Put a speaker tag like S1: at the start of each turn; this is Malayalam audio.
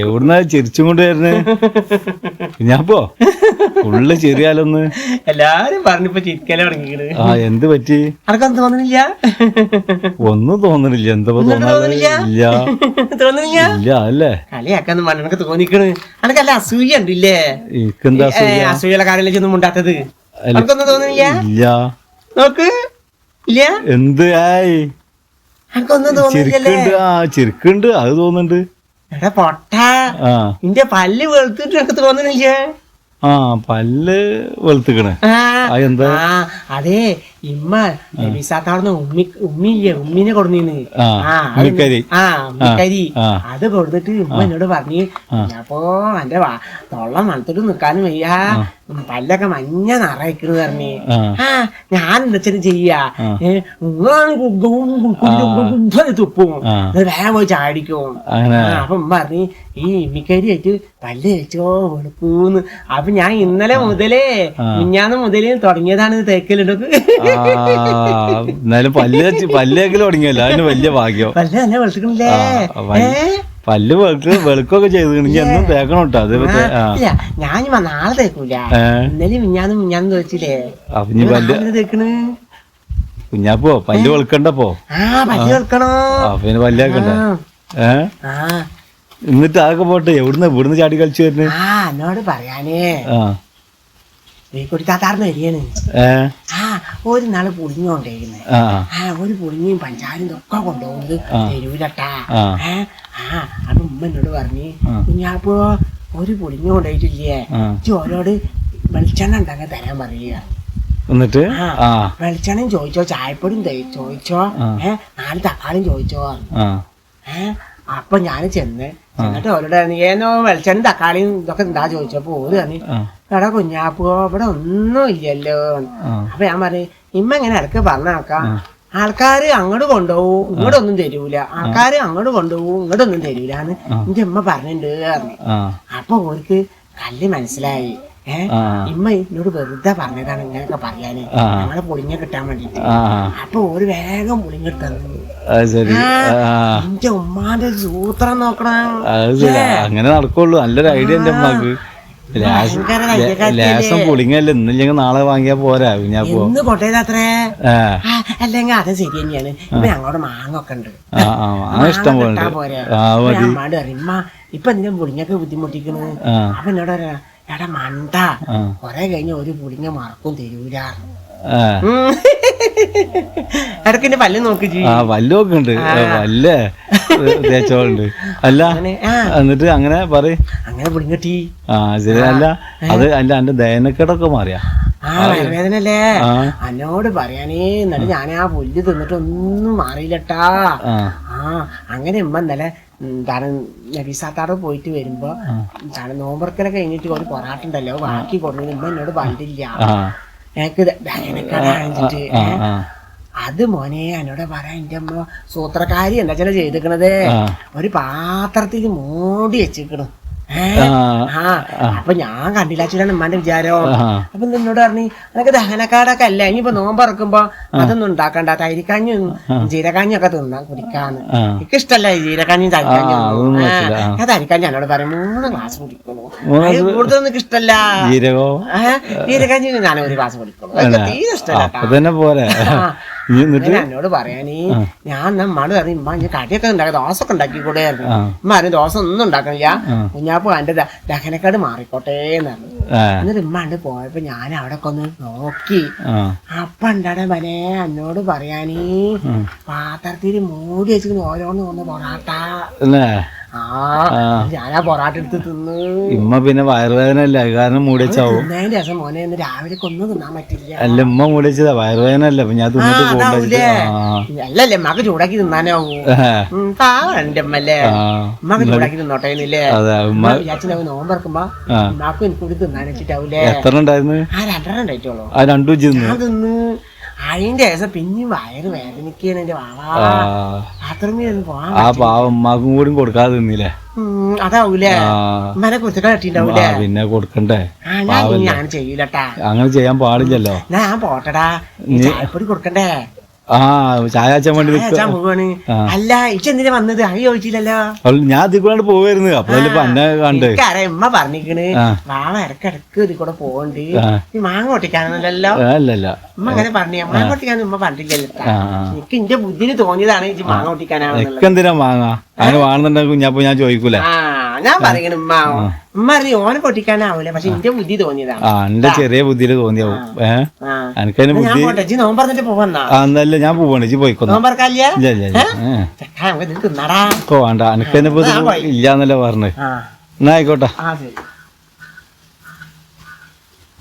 S1: എവിടുന്നാ ചിരിച്ചും കൊണ്ട് വരുന്നേ? പോ. ഉള്ള ചെറിയാലൊന്ന്
S2: എല്ലാരും പറഞ്ഞിപ്പോ ചിരിക്കല
S1: ആ എന്ത് പറ്റി?
S2: അനക്കൊന്നും തോന്നണില്ല?
S1: ഒന്നും തോന്നണില്ല. എന്താ തോന്നില്ല തോന്നാതെ? ഇല്ല. അല്ലേ?
S2: കളിയാക്കാന്ന് പറഞ്ഞ എനിക്ക് തോന്നിക്കണ്. അനക്കല്ല അസൂയ ഉണ്ടില്ലേ? അസൂയുള്ള കാര്യങ്ങളിൽ ഒന്നും ഉണ്ടാത്തത്
S1: തോന്നുന്നില്ല
S2: നോക്ക്. ഇല്ല?
S1: എന്ത്? ആയി.
S2: തോന്നില്ലല്ലേ
S1: ചിരിക്കുണ്ട്. ആ ചെരുക്കുണ്ട്. അത് തോന്നുന്നുണ്ട്.
S2: എടാ പൊട്ട.
S1: ആ.
S2: നിന്റെ പല്ല് വെളുത്തിട്ട് എനിക്ക് തോന്നണില്ല
S1: ആ പല്ല് വെളുത്തുക്കണ്.
S2: ആ.
S1: ആ
S2: ആ അതെ ഇമ്മ നബീസാത്താടുന്ന ഉമ്മി ഉമ്മില്ലേ ഉമ്മിനെ കൊടുന്നീന്ന്.
S1: ആ
S2: ആ ഉമ്മിക്കരി. അത് കൊടുത്തിട്ട് ഉമ്മ എന്നോട് പറഞ്ഞു അപ്പോ എന്റെ തൊള്ള മണത്തിട്ട് നിക്കാനും വയ്യ. പല്ലൊക്കെ മഞ്ഞ നിറയിക്കണ് പറഞ്ഞു.
S1: ആ.
S2: ഞാൻ എന്താ ചെയ്യാ? തുപ്പും. വേഗം പോയി ചാടിക്കും അപ്പൊ ഉമ്മ പറഞ്ഞു ഈ ഇമ്മിക്കരി ആയിട്ട് പല്ല് വെച്ചോ വെളുപ്പൂന്ന്. അപ്പൊ ഞാൻ ഇന്നലെ മുതലേ മിഞ്ഞാന്ന് മുതലേ തുടങ്ങിയതാണ്
S1: ആ. എന്നാലും പല്ല് വെച്ച് പല്ലേക്കൽ തുടങ്ങിയല്ലോ. അതിന് വലിയ ഭാഗ്യം.
S2: പല്ല് തന്നെ വെളുത്തിക്കണില്ലേ?
S1: പല്ല് വെളുക്ക് വെളുക്കൊക്കെ ചെയ്തിട്ടുണ്ടെങ്കിൽ എന്നും തേക്കണം കേട്ടോ. അത്
S2: ഞാൻ നാളെ തേക്കൂല. ഇന്നലെ മിഞ്ഞാന്ന് മിഞ്ഞാന്ന് വെച്ചില്ലേ
S1: അപ്പൊ പല്ല്
S2: തേക്കണ്?
S1: കുഞ്ഞാപ്പോ പല്ല് വെളുക്കണ്ടപ്പോ ഇനി പല്ലേക്കണ്ടേ ഏ? എന്നിട്ട് അതൊക്കെ പോട്ടെ എവിടുന്ന് ഇവിടുന്ന് ചാടി കളിച്ചു വരുന്നത്
S2: എന്നോട് പറയാനേ.
S1: ആ
S2: നീ കുടിത്താത്താർന്ന് വരികയാണ് ആ ഒരു നാൾ പുളിഞ്ഞോണ്ടേക്കുന്നത്
S1: ആ
S2: ഒരു പുളിഞ്ഞയും പഞ്ചാരും ഒക്കെ കൊണ്ടുപോകുന്നത്
S1: തെരുവിലട്ടാ.
S2: ഏ ആ അപ്പൊ ഉമ്മ എന്നോട് പറഞ്ഞു കുഞ്ഞാപ്പോ ഒരു പുളിഞ്ഞു കൊണ്ടുപോയിട്ടില്ലേ
S1: ആ
S2: ചോരോട് വെളിച്ചെണ്ണ ഉണ്ടെങ്കിൽ തരാൻ പറയുക.
S1: എന്നിട്ട്?
S2: വെളിച്ചെണ്ണയും ചോദിച്ചോ ചായപ്പൊടിയും ചോദിച്ചോ ഏ നാല് തക്കാളിയും ചോദിച്ചോ ഏ അപ്പൊ ഞാൻ ചെന്ന് എന്നിട്ട് ഓരോട് ഏനോ വെളിച്ചെണ്ണയും തക്കാളിയും ഇതൊക്കെ എന്താ ചോദിച്ചപ്പോ ഓര് പറഞ്ഞു എടാ കുഞ്ഞാപ്പോ ഇവിടെ ഒന്നും ഇല്ലല്ലോ. അപ്പൊ ഞാൻ പറയും ഇമ്മ ഇങ്ങനെ ഇടയ്ക്ക് പറഞ്ഞാക്കാം ആൾക്കാര് അങ്ങോട്ട് കൊണ്ടുപോകും ഇങ്ങോട്ടൊന്നും തരൂല. ആൾക്കാര് അങ്ങോട്ട് കൊണ്ടുപോകും ഇങ്ങോട്ടൊന്നും തരൂലെന്ന് എന്റെ ഉമ്മ പറഞ്ഞിട്ടുണ്ട് പറഞ്ഞു. അപ്പൊ ഓർക്ക് കല്ല് മനസ്സിലായി.
S1: ഏഹ്
S2: ഇമ്മ എന്നോട് വെറുതെ പറഞ്ഞതാണ് ഇങ്ങനെയൊക്കെ പറയാന്. ഞങ്ങളെ പുളിങ്ങ കിട്ടാൻ വേണ്ടിട്ട്. അപ്പൊ ഒരു വേഗം പുളിങ്ങ തന്നു എന്റെ ഉമ്മാന്റെ സൂത്രം നോക്കണം.
S1: അങ്ങനെ നടക്കുള്ളൂ. നല്ലൊരു ഐഡിയ എന്റെ ലേശം പുളിങ്ങല്ല? ഇന്നില്ലെങ്കിൽ നാളെ വാങ്ങിയാ പോരാ കുഞ്ഞാപ്പോ
S2: എന്ന് പൊട്ടേതത്രേ
S1: ആ.
S2: ആ, അല്ലെങ്കിൽ അത് ശരി തന്നെയാണ്. ഇപ്പൊ ഞങ്ങളോട് മാങ്ങ ഒക്കെ ഉണ്ട്.
S1: ഇഷ്ടം പോലെ
S2: ഇപ്പൊ എന്തിനാ പുളിങ്ങൊക്കെ ബുദ്ധിമുട്ടിക്കണ്. അപ്പൊ എന്നോട് എടാ മണ്ട കൊറേ കഴിഞ്ഞ ഒരു പുളിങ്ങ മറക്കും തരൂല. എന്റെ പല്ല് നോക്കി
S1: ആ വല്ലൊക്കെ ഉണ്ട്. വല്ലേ തേച്ചോളുണ്ട്. അല്ല എന്നിട്ട് അങ്ങനെ പറ
S2: അങ്ങനെ പുളിങ്ങട്ടി
S1: ആ ശരി. അല്ല അത് അല്ല എന്റെ ദയനക്കേടൊക്കെ മാറിയാ.
S2: ആ വയറുവേദനല്ലേ എന്നോട് പറയാനേ എന്നിട്ട് ഞാൻ ആ പുല്ല് തിന്നിട്ട് ഒന്നും മാറിയില്ലട്ടാ.
S1: ആ.
S2: അങ്ങനെ ഉമ്മ ഇന്നലെ എന്താണ് നബീസാത്താടെ പോയിട്ട് വരുമ്പോ എന്താണ് നോമ്പർക്കലൊക്കെ കഴിഞ്ഞിട്ട് ഒരു പൊറാട്ട ഉണ്ടല്ലോ ബാക്കി കൊടുത്തു ഉമ്മ എന്നോട് പറഞ്ഞില്ല എനിക്ക് അത് മോനെ എന്നോട് പറയാൻ എന്റെ അമ്മ സൂത്രക്കാരി എന്താ ചില ചെയ്തിക്കണത്? ഒരു പാത്രത്തിൽ മൂടി വെച്ചിക്കണു
S1: ആ
S2: അപ്പൊ ഞാൻ കണ്ടില്ല ചുരാണ് ഉമ്മാന്റെ വിചാരം? അപ്പൊ നിന്നോട് പറഞ്ഞു അതൊക്കെ ദഹനക്കാടൊക്കെ അല്ല? ഇനിയിപ്പോ നോമ്പറക്കുമ്പോ അതൊന്നും ഉണ്ടാക്കണ്ട തൈരിക്കാഞ്ഞും ജീരകാഞ്ഞും ഒക്കെ തിന്നാൻ കുടിക്കാന്ന്. എനിക്ക് ഇഷ്ടല്ല ജീരകാഞ്ഞും
S1: പറ്റില്ല.
S2: ഞാൻ തരിക്കാഞ്ഞ് എന്നോട് പറയും മൂന്ന് ഗ്ലാസ് കുടിക്കണു? കൂടുതൽ എനിക്ക് ഇഷ്ടല്ല
S1: ജീരകോ?
S2: ജീരകാഞ്ഞ് ഞാൻ ഒരു ഗ്ലാസ് കുടിക്കണു? തീരെ ഇഷ്ടമല്ല എന്നോട് പറയാനേ ഞാൻ പറഞ്ഞു ഉമ്മ ഞാൻ കടിയൊക്കെ ഉണ്ടാക്കി ദോശ ഒക്കെ ഉണ്ടാക്കി കൂടെ
S1: ആ.
S2: ഉമ്മ പറഞ്ഞു ദോശ ഒന്നും ഉണ്ടാക്കണില്ല. കുഞ്ഞാപ്പ് കണ്ടത് ദഹനക്കാട് മാറിക്കോട്ടെ
S1: എന്നാണ്
S2: എന്നിട്ട് ഉമ്മ ഉണ്ട് പോയപ്പോ ഞാൻ അവിടെ ഒക്കെ ഒന്ന് നോക്കി. അപ്പ ഉണ്ടാടെ വനെ എന്നോട് പറയാനേ പാത്രത്തിൽ മൂടി വെച്ചിട്ട് ഓരോന്ന് ഒന്ന് പൊറാട്ട. ഞാനാ പൊറാട്ട എടുത്ത് തിന്ന്.
S1: ഇമ്മ പിന്നെ വയറുവേദന അല്ല കാരണം മൂടിച്ചാവും
S2: തിന്നതിന്റെ ദിവസം മോനെ ഇന്ന് രാവിലെ ഒന്നും തിന്നാൻ പറ്റില്ല.
S1: അല്ല ഉമ്മ മൂടിച്ചതാ വയറുവേദന അല്ല അപ്പൊ ഞാൻ തിന്നിട്ട് പോകണ്ട
S2: അല്ലല്ലേ മക ചൂടാക്കി തിന്നാനാവൂ. പാവം അമ്മല്ലേ ഉമ്മക്ക് ചൂടാക്കി തിന്നോട്ടെ എന്നില്ലേ?
S1: അതെ ഉമ്മ
S2: വിചാരിച്ചു നോമ്പറക്കുമ്പോ
S1: ആ.
S2: ഉമ്മാക്കും എനിക്ക് കൂടി തിന്നാൻ വെച്ചിട്ടാവൂലേ
S1: എത്ര ഉണ്ടായിരുന്നു?
S2: ആ രണ്ടെണ്ണം ഉണ്ടായിട്ടുള്ളൂ.
S1: ആ രണ്ടും
S2: തിന്ന്. അതിന്റെ ദിവസം പിന്നെയും വയറ് വേദനിക്കാണ് എന്റെ ബാത്റൂമിൽ പോവാൻ
S1: ആ പാവം ഉമ്മാക്കും കൂടി കൊടുക്കാതെ നിന്നില്ലേ
S2: അതാവൂലേ? ഉമ്മനെ കട്ടിണ്ടാവൂലേ
S1: പിന്നെ കൊടുക്കണ്ടേ?
S2: ഞാൻ ചെയ്യൂലട്ടാ.
S1: അങ്ങനെ ചെയ്യാൻ പാടില്ലല്ലോ.
S2: ഞാൻ പോട്ടടാ. ചായപ്പൊടി കൊടുക്കണ്ടേ?
S1: ആ വേണ്ടി
S2: പോവാണ്. അല്ല ഇച്ചെന്തിനാ വന്നത്? അത് ചോദിച്ചില്ലല്ലോ.
S1: ഞാൻ ഇതിൽ കൂടെ പോവായിരുന്നു. അപ്പോഴല്ലേ അന്നെ എന്നെ കണ്ട്.
S2: എനിക്കറിയാം ഉമ്മ പറഞ്ഞിക്കണ് മാമ ഇടക്കിടക്ക് ഇതിൽ കൂടെ പോകണ്ട് ഈ മാങ്ങ പൊട്ടിക്കാനല്ലോ
S1: അല്ലല്ല
S2: ഉമ്മ അങ്ങനെ പറഞ്ഞു മാങ്ങ പൊട്ടിക്കാനും ഉമ്മ പറഞ്ഞില്ലല്ലോ എനിക്ക് എന്റെ ബുദ്ധിന് തോന്നിയതാണ് മാങ്ങ പൊട്ടിക്കാനാണെന്നുള്ളത്
S1: എനിക്കെന്തിനാ മാങ്ങ? അങ്ങനെ വാങ്ങുന്നുണ്ടെങ്കിൽ കുഞ്ഞാപ്പോ ഞാൻ ചോദിക്കൂലേ?
S2: ഞാൻ പറയണ ഉമ്മ ഉമ്മ അറിഞ്ഞു ഓനെ പൊട്ടിക്കാനാവൂല. പക്ഷെ എന്റെ ബുദ്ധി തോന്നിയതാണ്.
S1: ആ എന്റെ ചെറിയ ബുദ്ധിയിൽ തോന്നിയാവും. ഏ?
S2: ആ.
S1: എനിക്കതിന്
S2: ഞാൻ
S1: ബുദ്ധി
S2: പോട്ടെ നോമ്പ് പറഞ്ഞിട്ട് പോവന്നാ?
S1: ആ എന്നല്ല ഞാൻ പോവാണ്. പോയിക്കൊന്നു
S2: നോമ്പറക്കല്ല
S1: ഇല്ല ഇല്ല
S2: നമുക്ക്
S1: വേണ്ട എനിക്കതിനെ ഇല്ലാന്നല്ലേ പറഞ്ഞു.
S2: ആ.
S1: എന്നാ ആയിക്കോട്ടെ.
S2: ആ ശരി.